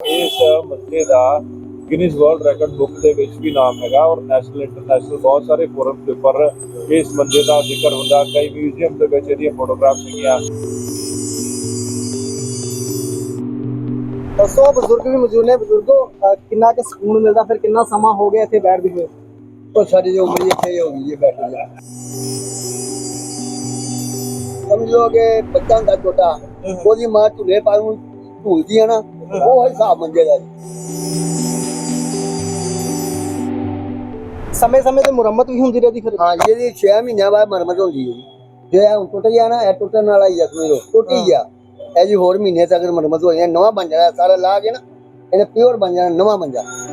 ਇਸ ਮਸਲੇ ਦਾ ਗਿਨੀਜ਼ ਵਰਲਡ ਰੈਕੋਰਡ ਬੁੱਕ ਦੇ ਵਿੱਚ ਵੀ ਨਾਮ ਹੈਗਾ ਔਰ ਨੈਸ਼ਨਲ ਇੰਟਰਨੈਸ਼ਨਲ ਬਹੁਤ ਸਾਰੇ ਫੋਰਮ ਦੇ ਉੱਪਰ ਇਸ ਮੰਦੇ ਦਾ ਜ਼ਿਕਰ ਹੁੰਦਾ। ਕਈ ਮਿਊਜ਼ੀਅਮ ਦੇ ਵਿੱਚ ਇਹਦੀਆਂ ਫੋਟੋਗ੍ਰਾਫ ਹੈਗੀਆਂ। ਦੱਸੋ ਬਜ਼ੁਰਗ ਵੀ ਮੌਜੂਦ ਨੇ। ਬਜ਼ੁਰਗੋ ਕਿੰਨਾ ਕਿ ਸਕੂਨ ਮਿਲਦਾ? ਫਿਰ ਕਿੰਨਾ ਸਮਾਂ ਹੋ ਗਿਆ ਇੱਥੇ ਬੈਠਦੇ ਹੋਏ? ਉਹ ਸਾਡੀ ਜੋ ਉਮਰ ਇੱਥੇ ਹੋ ਗਈ ਹੈ ਬੈਠਣ ਦਾ। ਸਮਝੋ ਕਿ ਬੱਚਾ ਦਾ ਛੋਟਾ ਉਹਦੀ ਮਾਂ ਝੂਲੇ ਪਾਉਂ ਝੂਲਦੀ ਆ ਨਾ। ਉਹ ਹਿਸਾਬ ਮੰਜੇ ਦਾ ਜੀ। ਸਮੇਂ ਸਮੇਂ ਤੇ ਮੁਰੰਮਤ ਵੀ ਹੁੰਦੀ ਰਹਦੀ ਫਿਰ। ਹਾਂ ਜਿਹਦੀ 6 ਮਹੀਨਿਆਂ ਬਾਅਦ ਮਰਮਤ ਹੁੰਦੀ ਹੈ ਜੀ। ਜੇ ਇਹ ਹੁਣ ਟੁੱਟ ਗਿਆ ਨਾ ਇਹ ਟੁੱਟਣ ਵਾਲਾ ਹੀ ਆ ਸਮਝੋ ਟੁੱਟ ਹੀ ਗਿਆ। ਇਹ ਜੀ ਹੋਰ ਮਹੀਨੇ ਤੱਕ ਮਰਮਤ ਹੋ ਜਾਣੀ ਨਵਾਂ ਬਣ ਜਾਣਾ ਸਾਰਾ ਲਾ ਕੇ ਨਾ ਇਹਨੇ ਪਿਓਰ ਬਣ ਜਾਣਾ ਨਵਾਂ ਬਣ ਜਾਣਾ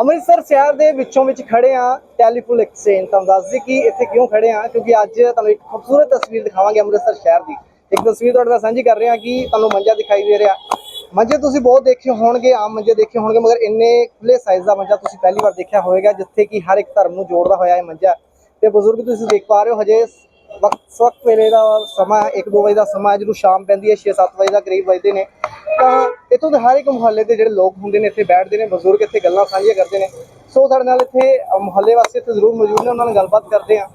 ਅੰਮ੍ਰਿਤਸਰ ਸ਼ਹਿਰ ਦੇ ਵਿੱਚੋਂ ਵਿੱਚ ਖੜੇ ਆ ਟੈਲੀਫੋਨ ਐਕਸਚੇਂਜ ਤੁਹਾਨੂੰ ਦੱਸ ਦਈਏ ਕਿ ਇੱਥੇ ਕਿਉਂ ਖੜੇ ਆ, ਕਿਉਂਕਿ ਅੱਜ ਤੁਹਾਨੂੰ ਇੱਕ ਖੂਬਸੂਰਤ ਤਸਵੀਰ ਦਿਖਾਵਾਂਗੇ ਅੰਮ੍ਰਿਤਸਰ ਸ਼ਹਿਰ ਦੀ। ਇੱਕ ਤਸਵੀਰ ਤੁਹਾਡੇ ਨਾਲ ਸਾਂਝੀ ਕਰ ਰਹੇ ਹਾਂ ਕਿ ਤੁਹਾਨੂੰ ਮੰਜਾ ਦਿਖਾਈ ਦੇ ਰਿਹਾ। ਮੰਜੇ ਤੁਸੀਂ ਬਹੁਤ ਦੇਖੇ ਹੋਣਗੇ, ਆਮ ਮੰਜੇ ਦੇਖੇ ਹੋਣਗੇ, ਮਗਰ ਇੰਨੇ ਖੁੱਲੇ ਸਾਈਜ਼ ਦਾ ਮੰਜਾ ਤੁਸੀਂ ਪਹਿਲੀ ਵਾਰ ਦੇਖਿਆ ਹੋਵੇਗਾ, ਜਿੱਥੇ ਕਿ ਹਰ ਇੱਕ ਧਰਮ ਨੂੰ ਜੋੜਦਾ ਹੋਇਆ ਇਹ ਮੰਜਾ ਤੇ ਬਜ਼ੁਰਗ, ਤੁਸੀਂ ਦੇਖ ਪਾ ਰਹੇ ਹੋ, ਹਜੇ ਵਕਤ ਵਕਤ ਵੇਲੇ ਦਾ ਸਮਾਂ 1-2 ਵਜੇ ਦਾ ਸਮਾਂ ਜਦੋਂ ਸ਼ਾਮ ਪੈਂਦੀ ਹੈ 6-7 ਵਜੇ ਦਾ ਕਰੀਬ ਵੱਜਦੇ ਨੇ। ਤਾਂ ਇੱਥੋਂ ਦੇ ਹਰ ਇੱਕ ਮੁਹੱਲੇ ਦੇ ਜਿਹੜੇ ਲੋਕ ਹੁੰਦੇ ਨੇ ਇੱਥੇ ਬੈਠਦੇ ਨੇ ਬਜ਼ੁਰਗ ਇੱਥੇ ਗੱਲਾਂ ਸਾਂਝੀਆਂ ਕਰਦੇ ਨੇ। ਸੋ ਸਾਡੇ ਨਾਲ ਇੱਥੇ ਮੁਹੱਲੇ ਵਾਸੀ ਇੱਥੇ ਜ਼ਰੂਰ ਮੌਜੂਦ ਨੇ ਉਹਨਾਂ ਨਾਲ ਗੱਲਬਾਤ ਕਰਦੇ ਆ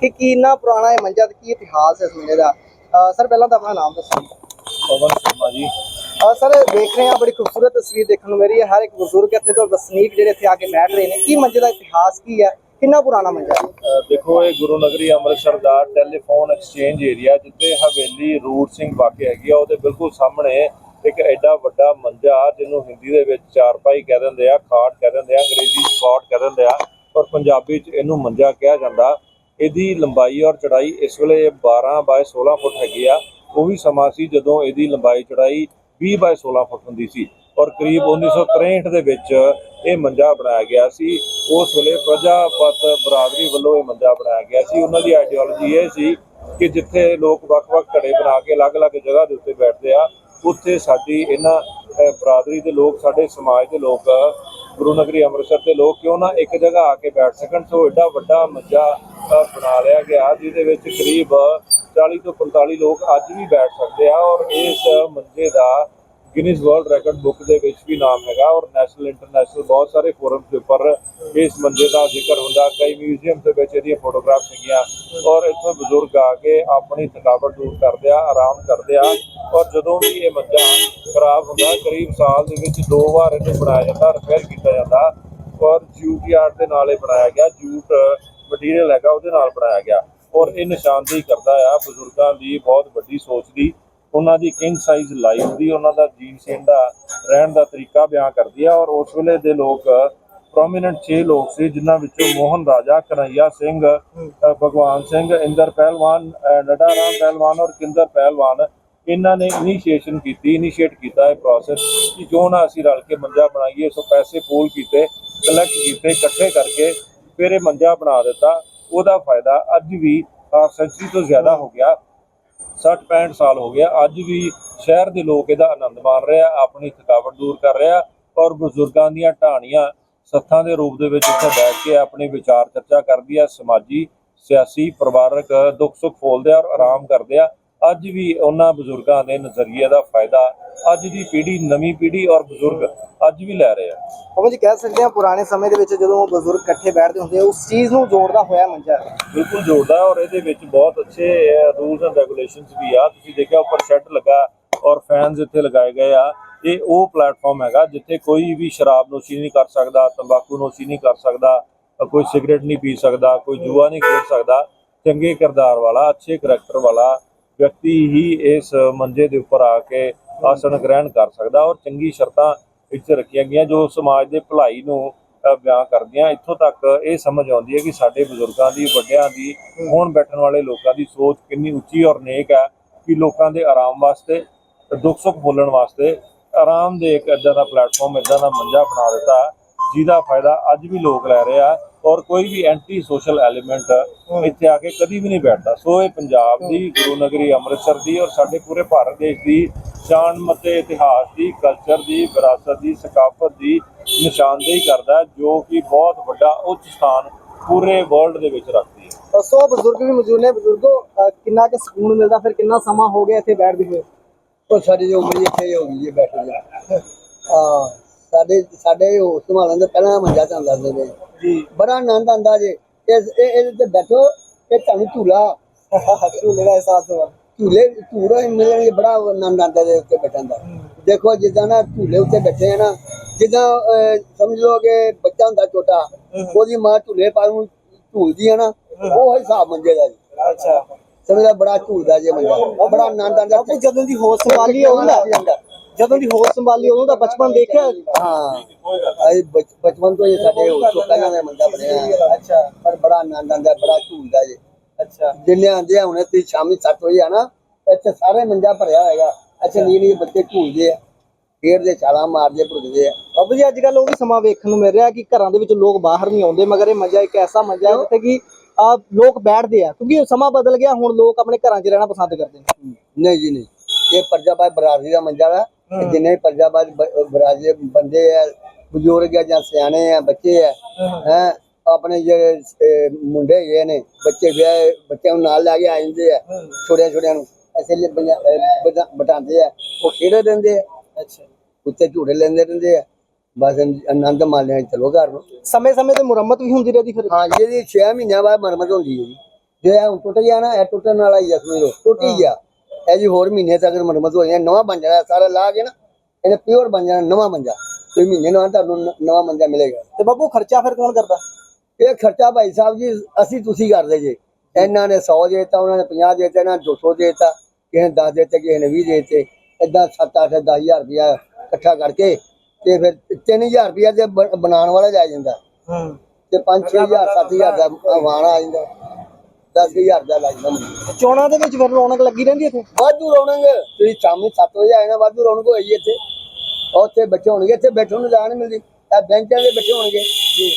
ਕਿ ਕਿੰਨਾ ਪੁਰਾਣਾ ਇਹ ਮੰਜਾ ਤੇ ਕੀ ਇਤਿਹਾਸ ਹੈ ਇਸ ਮੰਜੇ ਦਾ। ਸਰ ਪਹਿਲਾਂ ਤਾਂ ਆਪਣਾ ਨਾਮ ਦੱਸੋ ਪਵਨ ਸ਼ਰਮਾ ਜੀ। ਸਰ ਦੇਖ ਰਹੇ ਹਾਂ ਬੜੀ ਖੂਬਸੂਰਤ ਤਸਵੀਰ ਦੇਖਣ ਨੂੰ ਮੇਰੀ ਹੈ। ਹਰ ਇੱਕ ਬਜ਼ੁਰਗ ਇੱਥੇ ਤੋਂ ਵਸਨੀਕ ਜਿਹੜੇ ਇੱਥੇ ਆ ਕੇ ਬੈਠ ਰਹੇ ਨੇ। ਕੀ ਮੰਜੇ ਦਾ ਇਤਿਹਾਸ ਕੀ ਹੈ? ਕਿੰਨਾ ਪੁਰਾਣਾ ਮੰਜਾ ਹੈ? ਦੇਖੋ, ਇਹ ਗੁਰੂ ਨਗਰੀ ਅੰਮ੍ਰਿਤਸਰ ਦਾ ਟੈਲੀਫੋਨ ਐਕਸਚੇਂਜ ਏਰੀਆ, ਜਿੱਥੇ ਹਵੇਲੀ ਰੂਟ ਸਿੰਘ ਵਾਕਿਆ ਹੈਗੀ ਆ, ਉਹਦੇ ਬਿਲਕੁਲ ਸਾਹਮਣੇ ਇੱਕ ਐਡਾ ਵੱਡਾ ਮੰਜਾ ਜਿਹਨੂੰ ਹਿੰਦੀ ਦੇ ਵਿੱਚ ਚਾਰਪਾਈ ਕਹਿ ਦਿੰਦੇ ਆ, ਖਾਟ ਕਹਿ ਦਿੰਦੇ ਆ, ਅੰਗਰੇਜ਼ੀ 'ਚ ਕਹਿ ਦਿੰਦੇ ਆ ਔਰ ਪੰਜਾਬੀ 'ਚ ਇਹਨੂੰ ਮੰਜਾ ਕਿਹਾ ਜਾਂਦਾ। ਇਹਦੀ ਲੰਬਾਈ ਔਰ ਚੜਾਈ ਇਸ ਵੇਲੇ 12 ਬਾਏ 16 ਫੁੱਟ ਹੈਗੀ ਆ, ਉਹ ਵੀ ਸਮਾਂ ਸੀ ਜਦੋਂ ਇਹਦੀ ਲੰਬਾਈ ਚੜਾਈ 20 ਬਾਏ 16 ਫੁੱਟ ਹੁੰਦੀ ਸੀ ਔਰ ਕਰੀਬ 1963 ਦੇ ਵਿੱਚ ਇਹ ਮੰਜਾ ਬਣਾਇਆ ਗਿਆ ਸੀ। ਉਸ ਵੇਲੇ ਪ੍ਰਜਾਪਤ ਬਰਾਦਰੀ ਵੱਲੋਂ ਇਹ ਮੰਜਾ ਬਣਾਇਆ ਗਿਆ ਸੀ। ਉਹਨਾਂ ਦੀ ਆਈਡੀਓਲੋਜੀ ਇਹ ਸੀ ਕਿ ਜਿੱਥੇ ਲੋਕ ਵੱਖ-ਵੱਖ ਘੜੇ ਬਣਾ ਕੇ ਅਲੱਗ-ਅਲੱਗ ਜਗ੍ਹਾ ਦੇ ਉੱਤੇ ਬੈਠਦੇ ਆ, ਉੱਥੇ ਸਾਡੀ ਇਹਨਾਂ ਬਰਾਦਰੀ ਦੇ ਲੋਕ, ਸਾਡੇ ਸਮਾਜ ਦੇ ਲੋਕ, ਗੁਰੂ ਨਗਰੀ ਅੰਮ੍ਰਿਤਸਰ ਦੇ ਲੋਕ ਕਿਉਂ ਨਾ ਇੱਕ ਜਗ੍ਹਾ ਆ ਕੇ ਬੈਠ ਸਕਣ। ਸੋ ਐਡਾ ਵੱਡਾ ਮੰਜਾ ਬਣਾ ਲਿਆ ਗਿਆ ਜਿਹਦੇ ਵਿੱਚ ਕਰੀਬ 40 ਤੋਂ 45 ਲੋਕ ਅੱਜ ਵੀ ਬੈਠ ਸਕਦੇ ਆ ਔਰ ਇਸ ਮੰਜੇ ਦਾ ਗਿਨੀਜ਼ ਵਰਲਡ ਰੈਕੋਰਡ ਬੁੱਕ ਦੇ ਵਿੱਚ ਵੀ ਨਾਮ ਹੈਗਾ ਔਰ ਨੈਸ਼ਨਲ ਇੰਟਰਨੈਸ਼ਨਲ ਬਹੁਤ ਸਾਰੇ ਫੋਰਮ ਦੇ ਉੱਪਰ ਇਸ ਮੰਜੇ ਦਾ ਜ਼ਿਕਰ ਹੁੰਦਾ। ਕਈ ਮਿਊਜ਼ੀਅਮ ਦੇ ਵਿੱਚ ਇਹਦੀਆਂ ਫੋਟੋਗ੍ਰਾਫਸ ਹੈਗੀਆਂ ਔਰ ਇੱਥੋਂ ਬਜ਼ੁਰਗ ਆ ਕੇ ਆਪਣੀ ਥਕਾਵਟ ਦੂਰ ਕਰਦੇ ਆ, ਆਰਾਮ ਕਰਦੇ ਆ ਔਰ ਜਦੋਂ ਵੀ ਇਹ ਮੰਜਾ ਖਰਾਬ ਹੁੰਦਾ, ਕਰੀਬ ਸਾਲ ਦੇ ਵਿੱਚ ਦੋ ਵਾਰ ਇਹਨੂੰ ਬਣਾਇਆ ਜਾਂਦਾ ਰਿਪੇਅਰ ਕੀਤਾ ਜਾਂਦਾ ਔਰ ਜੂਟ ਯਾਰਡ ਦੇ ਨਾਲ ਇਹ ਬਣਾਇਆ ਗਿਆ ਜੂਟ ਮਟੀਰੀਅਲ ਹੈਗਾ ਉਹਦੇ ਨਾਲ ਬਣਾਇਆ ਗਿਆ ਔਰ ਇਹ ਨਿਸ਼ਾਨਦੇਹੀ ਕਰਦਾ ਆ। ਬਜ਼ੁਰਗਾਂ ਦੀ ਬਹੁਤ ਵੱਡੀ ਸੋਚ ਦੀ ਉਹਨਾਂ ਦੀ ਕਿੰਗ ਸਾਈਜ਼ ਲਾਈਫ ਦੀ ਉਹਨਾਂ ਦਾ ਜੀਣ ਸ਼ੈਣ ਦਾ ਰਹਿਣ ਦਾ ਤਰੀਕਾ ਬਿਆਨ ਕਰਦੀ ਆ ਔਰ ਉਸ ਵੇਲੇ ਦੇ ਲੋਕ ਪ੍ਰੋਮਿਨੈਂਟ 6 ਲੋਕ ਸੀ ਜਿਨ੍ਹਾਂ ਵਿੱਚੋਂ ਮੋਹਨ ਰਾਜਾ ਕਨਈਆ ਸਿੰਘ ਭਗਵਾਨ ਸਿੰਘ ਇੰਦਰ ਪਹਿਲਵਾਨ ਅ, ਨੱਡਾ ਰਾਮ ਪਹਿਲਵਾਨ ਔਰ ਕਿੰਦਰ ਪਹਿਲਵਾਨ ਇਹਨਾਂ ਨੇ ਇਨੀਸ਼ੀਏਸ਼ਨ ਕੀਤੀ ਇਨੀਸ਼ੀਏਟ ਕੀਤਾ ਇਹ ਪ੍ਰੋਸੈਸ ਕਿ ਜੋ ਨਾ ਅਸੀਂ ਰਲ ਕੇ ਮੰਜਾ ਬਣਾਈਏ ਸੋ ਪੈਸੇ ਪੂਲ ਕੀਤੇ ਕਲੈਕਟ ਕੀਤੇ ਇਕੱਠੇ ਕਰਕੇ ਫਿਰ ਇਹ ਮੰਜਾ ਬਣਾ ਦਿੱਤਾ। ਉਹਦਾ ਫਾਇਦਾ ਅੱਜ ਵੀ ਹਾਫ ਸੈਂਚੁਰੀ ਤੋਂ ਜ਼ਿਆਦਾ ਹੋ ਗਿਆ। 60 65 ਸਾਲ ਹੋ ਗਿਆ। ਅੱਜ ਵੀ ਸ਼ਹਿਰ ਦੇ ਲੋਕ ਇਹਦਾ ਆਨੰਦ ਮਾਣ ਰਹੇ ਆ, ਆਪਣੀ ਥਕਾਵਟ ਦੂਰ ਕਰ ਰਹੇ ਆ ਔਰ ਬਜ਼ੁਰਗਾਂ ਦੀਆਂ ਢਾਣੀਆਂ ਸੱਥਾਂ ਦੇ ਰੂਪ ਦੇ ਵਿੱਚ ਇੱਥੇ ਬੈਠ ਕੇ ਆਪਣੀ ਵਿਚਾਰ ਚਰਚਾ ਕਰਦੀ ਆ। ਸਮਾਜੀ, ਸਿਆਸੀ, ਪਰਿਵਾਰਕ ਦੁੱਖ ਸੁੱਖ ਫੋਲਦੇ ਆ ਔਰ ਆਰਾਮ ਕਰਦੇ ਆ। ਅੱਜ ਵੀ ਉਹਨਾਂ ਬਜ਼ੁਰਗਾਂ ਦੇ ਨਜ਼ਰੀਏ ਦਾ ਫਾਇਦਾ ਅੱਜ ਦੀ ਪੀੜ੍ਹੀ ਨਵੀਂ ਪੀੜ੍ਹੀ ਔਰ ਬਜ਼ੁਰਗ ਅੱਜ ਵੀ ਲੈ ਰਹੇ ਆ। ਉਹ ਜੀ ਕਹਿ ਸਕਦੇ ਹਾਂ ਪੁਰਾਣੇ ਸਮੇਂ ਦੇ ਵਿੱਚ ਜਦੋਂ ਬਜ਼ੁਰਗ ਇਕੱਠੇ ਬੈਠਦੇ ਹੁੰਦੇ ਆ, ਉਸ ਚੀਜ਼ ਨੂੰ ਜੋੜਦਾ ਹੋਇਆ ਮੰਜਾ। ਬਿਲਕੁਲ ਜੋੜਦਾ ਔਰ ਇਹਦੇ ਵਿੱਚ ਬਹੁਤ ਅੱਛੇ ਰੂਲਸ ਐਂਡ ਰੈਗੂਲੇਸ਼ਨਸ ਵੀ ਆ। ਤੁਸੀਂ ਦੇਖਿਆ ਉੱਪਰ ਸ਼ੈੱਡ ਲੱਗਾ ਔਰ ਫੈਨਸ ਇੱਥੇ ਲਗਾਏ ਗਏ ਆ। ਇਹ ਉਹ ਪਲੇਟਫਾਰਮ ਹੈਗਾ ਜਿੱਥੇ ਕੋਈ ਵੀ ਸ਼ਰਾਬ ਨੋਸ਼ੀ ਨਹੀਂ ਕਰ ਸਕਦਾ ਤੰਬਾਕੂ ਨੋਸ਼ੀ ਨਹੀਂ ਕਰ ਸਕਦਾ ਕੋਈ ਸਿਗਰਟ ਨਹੀਂ ਪੀ ਸਕਦਾ ਕੋਈ ਜੂਆ ਨਹੀਂ ਖੇਡ ਸਕਦਾ। ਚੰਗੇ ਕਿਰਦਾਰ ਵਾਲਾ ਅੱਛੇ ਕਰੈਕਟਰ ਵਾਲਾ ਵਿਅਕਤੀ ਹੀ ਇਸ ਮੰਜੇ ਦੇ ਉੱਪਰ ਆ ਕੇ ਆਸਣ ਗ੍ਰਹਿਣ ਕਰ ਸਕਦਾ ਔਰ ਚੰਗੀ ਸ਼ਰਤਾਂ ਇੱਥੇ ਰੱਖੀਆਂ ਗਈਆਂ ਜੋ ਸਮਾਜ ਦੇ ਭਲਾਈ ਨੂੰ ਅ, ਬਿਆਨ ਕਰਦੀਆਂ। ਇੱਥੋਂ ਤੱਕ ਇਹ ਸਮਝ ਆਉਂਦੀ ਹੈ ਕਿ ਸਾਡੇ ਬਜ਼ੁਰਗਾਂ ਦੀ ਵੱਡਿਆਂ ਦੀ ਹੁਣ ਬੈਠਣ ਵਾਲੇ ਲੋਕਾਂ ਦੀ ਸੋਚ ਕਿੰਨੀ ਉੱਚੀ ਔਰ ਨੇਕ ਹੈ ਕਿ ਲੋਕਾਂ ਦੇ ਆਰਾਮ ਵਾਸਤੇ ਦੁੱਖ ਸੁੱਖ ਬੋਲਣ ਵਾਸਤੇ ਆਰਾਮ ਦੇ ਇੱਕ ਇਦਾਂ ਦਾ ਪਲੇਟਫਾਰਮ ਇਦਾਂ ਦਾ ਮੰਜਾ ਬਣਾ ਦਿੱਤਾ। ਜਿਹਦਾ ਫਾਇਦਾ ਅੱਜ ਵੀ ਲੋਕ ਲੈ ਰਹੇ ਆ ਔਰ ਕੋਈ ਵੀ ਐਂਟੀ ਸੋਸ਼ਲ ਐਲੀਮੈਂਟ ਇੱਥੇ ਆ ਕੇ ਕਦੀ ਵੀ ਨਹੀਂ ਬੈਠਦਾ। ਸੋ ਇਹ ਪੰਜਾਬ ਦੀ ਗੁਰੂ ਨਗਰੀ ਅੰਮ੍ਰਿਤਸਰ ਦੀ ਔਰ ਸਾਡੇ ਪੂਰੇ ਭਾਰਤ ਦੇਸ਼ ਦੀ ਸ਼ਾਨ ਮਤੇ ਇਤਿਹਾਸ ਦੀ ਕਲਚਰ ਦੀ ਵਿਰਾਸਤ ਦੀ ਸਕਾਫਤ ਦੀ ਨਿਸ਼ਾਨਦੇਹੀ ਕਰਦਾ ਜੋ ਕਿ ਬਹੁਤ ਵੱਡਾ ਉੱਚ ਸਥਾਨ ਪੂਰੇ ਵਰਲਡ ਦੇ ਵਿੱਚ ਰੱਖਦੀ ਹੈ। ਸੋ ਬਜ਼ੁਰਗ ਵੀ ਮੌਜੂਦ ਨੇ। ਬਜ਼ੁਰਗੋ ਕਿੰਨਾ ਕੁ ਸਕੂਨ ਮਿਲਦਾ? ਫਿਰ ਕਿੰਨਾ ਸਮਾਂ ਹੋ ਗਿਆ ਇੱਥੇ ਬੈਠਦੇ ਹੋਏ? ਉਹ ਸਾਡੀ ਜੋ ਉਮਰ ਇੱਥੇ ਹੀ ਹੋ ਗਈ ਹੈ ਬੈਠੇ ਜੀ। ਆ ਸਾਡੇ ਸਾਡੇ ਉਹ ਸੰਭਾਲਣ ਦੇ ਪਹਿਲਾਂ ਮੰਜਾ ਸੀ ਜੀ ਜੀ। ਬੜਾ ਆਨੰਦ ਆਂਦਾ ਜੇ। ਇਸ ਇਹ ਇਹਦੇ ਤੇ ਬੈਠੋ ਇਹ ਤੁਹਾਨੂੰ ਝੂਲਾ। ਝੂਲੇ ਦਾ ਅਹਿਸਾਸ ਹੋਇਆ ਝੂਲੇ ਝੂਲਾ ਹੀ ਮਿਲਣਗੇ ਬੜਾ ਆਨੰਦ ਆਂਦਾ ਜੇ ਉੱਤੇ ਬੈਠਣ ਦਾ। ਦੇਖੋ ਜਿੱਦਾਂ ਨਾ ਝੂਲੇ ਉੱਤੇ ਬੈਠੇ ਆ ਨਾ ਜਿੱਦਾਂ ਅਹ, ਸਮਝ ਲਓ ਕਿ ਬੱਚਾ ਹੁੰਦਾ ਛੋਟਾ ਉਹਦੀ ਮਾਂ ਝੂਲੇ ਪਾ ਨੂੰ ਝੂਲਦੀ ਆ ਨਾ ਉਹ ਹਿਸਾਬ ਮੰਜੇ ਦਾ ਜੀ। ਅੱਛਾ। ਸਮਝਦਾ ਬੜਾ ਝੂਲਦਾ ਜੇ ਮੰਜਾ। ਬੜਾ ਆਨੰਦ ਆਂਦਾ ਜਦੋਂ ਦੀ ਹੋਸ਼ ਸੰਭਾਲੀ ਦਾ ਜਦੋਂ ਦੀ ਹੋਸ਼ ਸੰਭਾਲੀ ਉਦੋਂ ਦਾ ਬਚਪਨ ਦੇਖਿਆ? ਹਾਂ। ਅਈ ਬਚਪਨ ਤੋਂ ਹੀ ਸਾਡੇ ਪਹਿਲਾਂ ਦਾ ਮੰਜਾ ਬਣਿਆ। ਹੈ। ਅੱਛਾ। ਪਰ ਬੜਾ ਆਨੰਦ ਆਂਦਾ ਬੜਾ ਝੂਲਦਾ ਜੇ। ਅੱਛਾ। ਜਿੰਨੇ ਆਂਦੇ ਹੁਣੇ ਤੇ ਸ਼ਾਮੀ 7 ਵਜੇ ਆ ਨਾ ਇੱਥੇ ਸਾਰੇ ਮੰਜਾ ਭਰਿਆ ਹੋਏਗਾ ਅੱਛਾ। ਨੀ ਨੀ ਬੱਚੇ ਝੂਲਦੇ ਆ। ਖੇਡਦੇ ਛਾਲਾਂ ਮਾਰਦੇ ਭੁੱਜਦੇ ਆ। ਬਾਬੂ ਜੀ ਅੱਜ ਕੱਲ ਉਹ ਵੀ ਸਮਾਂ ਵੇਖਣ ਨੂੰ ਮਿਲ ਰਿਹਾ ਕਿ ਘਰਾਂ ਦੇ ਵਿੱਚ ਲੋਕ ਬਾਹਰ ਨਹੀਂ ਆਉਂਦੇ ਮਗਰ ਇਹ ਮੰਜਾ ਇੱਕ ਐਸਾ ਮੰਜਾ ਹੈ ਜਿੱਥੇ ਕਿ ਆ ਲੋਕ ਬੈਠਦੇ ਆ। ਕਿਉਂਕਿ ਸਮਾਂ ਬਦਲ ਗਿਆ ਹੁਣ ਲੋਕ ਆਪਣੇ ਘਰਾਂ 'ਚ ਰਹਿਣਾ ਪਸੰਦ ਕਰਦੇ ਨੇ। ਨਹੀਂ ਜੀ ਨਹੀਂ। ਇਹ ਪਰਜਾਬਾਦ ਬਰਾਦਰੀ ਦਾ ਮੰਜਾ ਵਾ। ਤੇ ਜਿੰਨੇ ਪਰਜਾਬਾਦ ਬ- ਬਰਾਦਰੀ ਦੇ ਬੰਦੇ ਆ ਬਜ਼ੁਰਗ ਆ ਜਾਂ ਸਿਆਣੇ ਆ ਬੱਚੇ ਆ ਹੈ। ਆਪਣੇ ਜਿਹੜੇ ਮੁੰਡੇ ਹੈਗੇ ਨੇ ਬੱਚੇ ਵਿਆਹ ਬੱਚਿਆਂ ਨੂੰ ਨਾਲ ਲੈ ਕੇ ਆ ਜਾਂਦੇ ਆ ਛੋਟਿਆਂ ਛੋਟਿਆਂ ਨੂੰ। ਐਸੇ ਲਈ ਬਟਾਉਂਦੇ ਆ। ਉਹ ਖੇਡਦੇ ਰਹਿੰਦੇ ਆ। ਅੱਛਾ। ਉੱਤੇ ਝੂੜੇ ਲੈਂਦੇ ਰਹਿੰਦੇ ਆ। ਬਸ ਆਨੰਦ ਮਾਣਿਆ ਚਲੋ ਘਰ ਨੂੰ। ਸਮੇਂ ਸਮੇਂ ਤੇ ਮੁਰੰਮਤ ਵੀ ਹੁੰਦੀ ਰਹਦੀ ਫਿਰ? ਹਾਂ ਜਿਹਦੀ 6 ਮਹੀਨਿਆਂ ਬਾਅਦ ਮਰਮਤ ਹੁੰਦੀ ਹੈ ਜੀ। ਜੇ ਇਹ ਹੁਣ ਟੁੱਟ ਗਿਆ ਨਾ ਇਹ ਟੁੱਟਣ ਵਾਲਾ ਹੀ ਆ ਸਮਝ ਲਓ। ਟੁੱਟ ਗਿਆ। ਇਹ ਜੀ ਹੋਰ ਮਹੀਨੇ ਤੱਕ ਮਰਮਤ ਹੋ ਜਾਣੀ ਨਵਾਂ ਬਣ ਜਾਣਾ ਸਾਰਾ ਲਾ ਕੇ ਨਾ ਇਹਨੇ ਪਿਓਰ ਬਣ ਜਾਣਾ ਨਵਾਂ ਮੰਜਾ। ਕੋਈ ਮਹੀਨੇ ਨਾਲ ਤੁਹਾਨੂੰ ਨਵਾਂ ਮੰਜਾ ਮਿਲੇਗਾ। ਤੇ ਬਾਬੂ ਖਰਚਾ ਫਿਰ ਕੌਣ ਕਰਦਾ? ਇਹ ਖਰਚਾ ਭਾਈ ਸਾਹਿਬ ਜੀ ਅਸੀਂ ਤੁਸੀਂ ਕਰਦੇ ਜੇ। ਇਹਨਾਂ ਨੇ 100 ਦੇਤਾ ਉਹਨਾਂ ਨੇ 50 ਦੇਤਾ ਇਹਨਾਂ ਨੇ 200 ਦੇਤਾ ਕਿਸੇ ਨੇ 10 ਦੇਤੇ ਕਿਸੇ ਨੇ 20 ਦੇਤੇ। ਇਦਾਂ 7 8 10000 ਰੁਪਇਆ ਇਕੱਠਾ ਕਰਕੇ ਤੇ ਫਿਰ 3000 ਰੁਪਇਆ ਤੇ ਬਣਾਉਣ ਵਾਲਾ ਲੈ ਜਾਂਦਾ। ਹੂੰ। ਤੇ 5 6000 7000 ਦਾ ਵਾਣਾ ਆ ਜਾਂਦਾ। 10000 ਦਾ ਚੋਣਾਂ ਵਿੱਚ ਫਿਰ ਰੌਣਕ ਲੱਗੀ ਰਹਿੰਦੀ ਇੱਥੇ? ਵਾਧੂ ਰੌਣਕ। ਤੁਸੀਂ ਸ਼ਾਮੀ 7 ਵਜੇ ਆਏ ਨਾ ਵਾਧੂ ਰੌਣਕ ਹੋਈ ਇੱਥੇ। ਉੱਥੇ ਬੱਚੇ ਹੋਣਗੇ ਇੱਥੇ ਬੈਠਣ ਨੂੰ ਜਾਣ ਮਿਲਦੀ। ਇਹ ਬੈਂਚਾਂ ਦੇ ਬੱਚੇ ਹੋਣਗੇ। ਜੀ।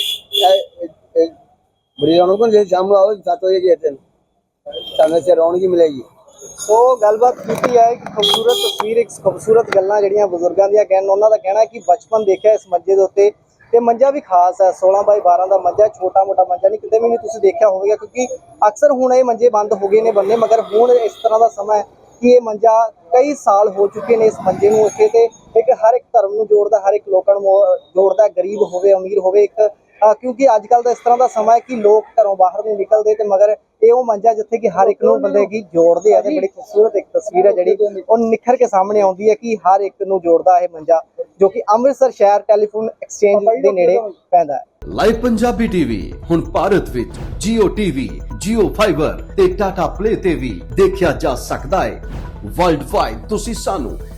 ਬੜੀ ਰੌਣਕ ਹੁੰਦੀ ਸ਼ਾਮ ਨੂੰ ਆਓ 7 ਵਜੇ ਗਏ ਤੇ ਸਾਨੂੰ ਇੱਥੇ ਰੌਣਕ ਹੀ ਮਿਲੇਗੀ। ਸੋ ਗੱਲਬਾਤ ਕੀਤੀ ਹੈ ਇੱਕ ਖੂਬਸੂਰਤ ਤਸਵੀਰ ਇੱਕ ਖੂਬਸੂਰਤ ਗੱਲਾਂ ਜਿਹੜੀਆਂ ਬਜ਼ੁਰਗਾਂ ਦੀਆਂ ਕਹਿਣ ਉਹਨਾਂ ਦਾ ਕਹਿਣਾ ਹੈ ਕਿ ਬਚਪਨ ਦੇਖਿਆ ਇਸ ਮੰਜੇ ਦੇ ਉੱਤੇ। ਤੇ ਮੰਜਾ ਵੀ ਖਾਸ ਹੈ 16 ਬਾਈ 12 ਦਾ ਮੰਜਾ, ਛੋਟਾ ਮੋਟਾ ਮੰਜਾ ਨਹੀਂ, ਕਿਤੇ ਵੀ ਨਹੀਂ ਤੁਸੀਂ ਦੇਖਿਆ ਹੋਵੇਗਾ, ਕਿਉਂਕਿ ਅਕਸਰ ਹੁਣ ਇਹ ਮੰਜੇ ਬੰਦ ਹੋ ਗਏ ਨੇ ਬੰਨੇ, ਮਗਰ ਹੁਣ ਇਸ ਤਰ੍ਹਾਂ ਦਾ ਸਮਾਂ ਹੈ ਕਿ ਇਹ ਮੰਜਾ ਕਈ ਸਾਲ ਹੋ ਚੁੱਕੇ ਨੇ ਇਸ ਮੰਜੇ ਨੂੰ ਇੱਥੇ ਤੇ ਇੱਕ ਹਰ ਇੱਕ ਧਰਮ ਨੂੰ ਜੋੜਦਾ, ਹਰ ਇੱਕ ਲੋਕਾਂ ਨੂੰ ਜੋੜਦਾ, ਗਰੀਬ ਹੋਵੇ, ਅਮੀਰ ਹੋਵੇ, ਇੱਕ ਕਿਉਂਕਿ ਅੱਜ ਕੱਲ ਦਾ ਇਸ ਤਰ੍ਹਾਂ ਦਾ ਸਮਾਂ ਹੈ ਕਿ ਲੋਕ ਘਰੋਂ ਬਾਹਰ ਨਹੀਂ ਨਿਕਲਦੇ ਤੇ ਮਗਰ ਇਹ ਉਹ ਮੰਜਾ ਜਿੱਥੇ ਕਿ ਹਰ ਇੱਕ ਨੂੰ ਬੰਦੇ ਕੀ ਜੋੜਦੇ ਆ ਤੇ ਬੜੀ ਖੂਬਸੂਰਤ ਇੱਕ ਤਸਵੀਰ ਹੈ ਜਿਹੜੀ ਉਹ ਨਿਖਰ ਕੇ ਸਾਹਮਣੇ ਆਉਂਦੀ ਹੈ ਕਿ ਹਰ ਇੱਕ ਨੂੰ ਜੋੜਦਾ ਇਹ ਮੰਜਾ ਜੋ ਕਿ ਅੰਮ੍ਰਿਤਸਰ ਸ਼ਹਿਰ ਟੈਲੀਫੋਨ ਐਕਸਚੇਂਜ ਦੇ ਨੇੜੇ ਪੈਂਦਾ ਹੈ। ਲਾਈਵ ਪੰਜਾਬੀ ਟੀਵੀ ਹੁਣ ਭਾਰਤ ਵਿੱਚ Jio TV, Jio Fiber ਤੇ Tata Play ਤੇ ਵੀ ਦੇਖਿਆ ਜਾ ਸਕਦਾ ਹੈ। ਵਰਲਡ ਵਾਈਡ ਤੁਸੀਂ ਸਾਨੂੰ